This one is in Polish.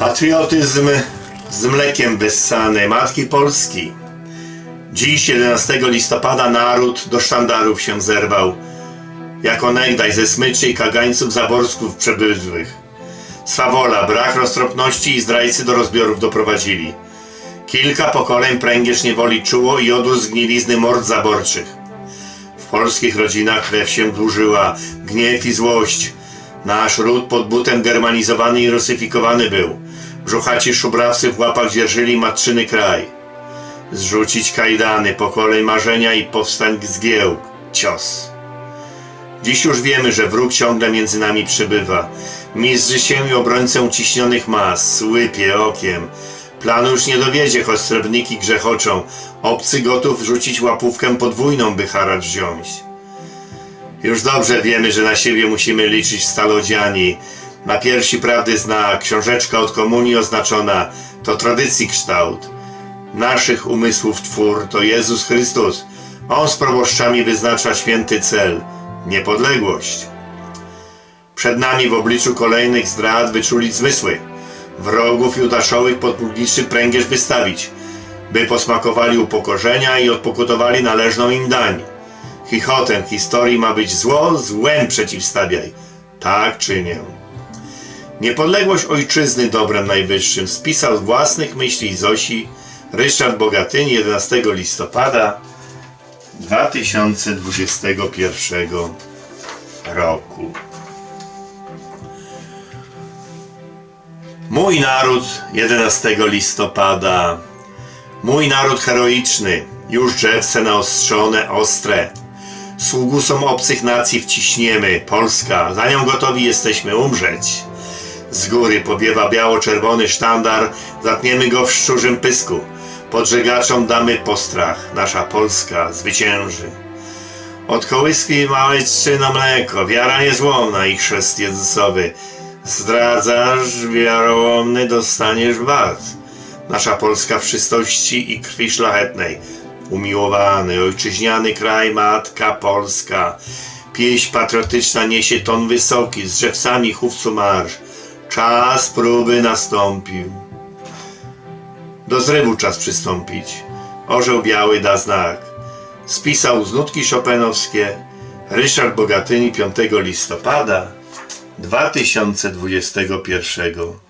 Patriotyzm z mlekiem wyssany Matki Polski. Dziś, 11 listopada, naród do sztandarów się zerwał, jako negdaj ze smyczy i kagańców zaborsków przebydłych. Swawola, brak roztropności i zdrajcy do rozbiorów doprowadzili. Kilka pokoleń pręgierz niewoli czuło i odósł zgnilizny mord zaborczych. W polskich rodzinach krew się dłużyła, gniew i złość. Nasz ród pod butem germanizowany i rusyfikowany był. Brzuchaci szubrawcy w łapach dzierżyli matczyny kraj. Zrzucić kajdany, pokolej marzenia i powstań zgiełk, cios. Dziś już wiemy, że wróg ciągle między nami przybywa. Mistrzy się i obrońcę uciśnionych mas, łypie okiem. Planu już nie dowiedzie, choć srebrniki grzechoczą. Obcy gotów rzucić łapówkę podwójną, by haracz wziąć. Już dobrze wiemy, że na siebie musimy liczyć stalodziani. Na piersi prawdy znak, książeczka od komunii oznaczona, to tradycji kształt. Naszych umysłów twór to Jezus Chrystus. On z proboszczami wyznacza święty cel niepodległość. Przed nami w obliczu kolejnych zdrad wyczulić zmysły. Wrogów judaszowych pod publiczny pręgierz wystawić, by posmakowali upokorzenia i odpokutowali należną im dań. Chichotem historii ma być zło złem przeciwstawiaj. Tak czynię. Niepodległość ojczyzny dobrem najwyższym spisał z własnych myśli Zosi Ryszard Bogatyni 11 listopada 2021 roku. Mój naród 11 listopada, mój naród heroiczny, już drzewce naostrzone, ostre. Sługusom obcych nacji wciśniemy, Polska, za nią gotowi jesteśmy umrzeć. Z góry powiewa biało-czerwony sztandar, zatniemy go w szczurzym pysku. Pod żegaczom damy postrach, nasza Polska zwycięży. Od kołyski małej trzyna mleko, wiara niezłomna i chrzest Jezusowy. Zdradzasz, wiarołomny, dostaniesz bat. Nasza Polska w czystości i krwi szlachetnej. Umiłowany, ojczyźniany kraj, matka Polska. Pieśń patriotyczna niesie ton wysoki, z drzewcami chówcu marsz. Czas próby nastąpił. Do zrywu czas przystąpić. Orzeł biały da znak. Spisał z nutki szopenowskie Ryszard Bogatyni 5 listopada 2021